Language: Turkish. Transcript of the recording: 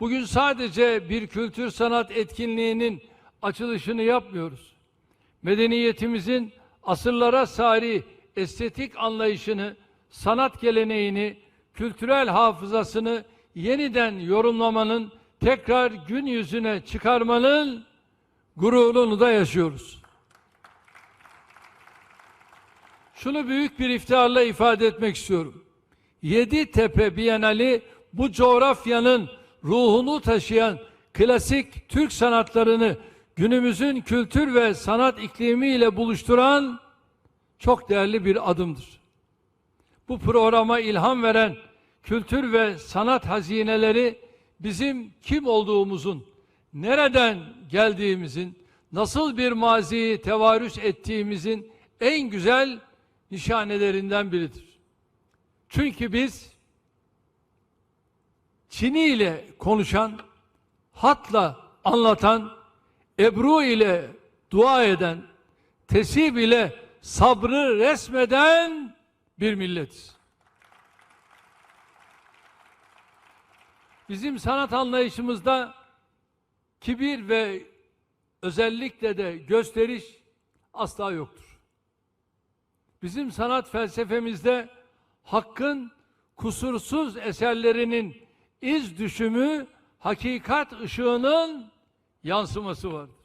Bugün sadece bir kültür sanat etkinliğinin açılışını yapmıyoruz. Medeniyetimizin asırlara sari estetik anlayışını, sanat geleneğini, kültürel hafızasını yeniden yorumlamanın, tekrar gün yüzüne çıkarmanın gururunu da yaşıyoruz. Şunu büyük bir iftiharla ifade etmek istiyorum. Yeditepe Bienali bu coğrafyanın ruhunu taşıyan klasik Türk sanatlarını günümüzün kültür ve sanat iklimiyle buluşturan çok değerli bir adımdır. Bu programa ilham veren kültür ve sanat hazineleri bizim kim olduğumuzun, nereden geldiğimizin, nasıl bir maziyi tevarüs ettiğimizin en güzel nişanelerinden biridir. Çünkü biz Çini ile konuşan, hatla anlatan, ebru ile dua eden, tesib ile sabrı resmeden bir milletiz. Bizim sanat anlayışımızda kibir ve özellikle de gösteriş asla yoktur. Bizim sanat felsefemizde hakkın kusursuz eserlerinin iz düşümü hakikat ışığının yansıması vardır.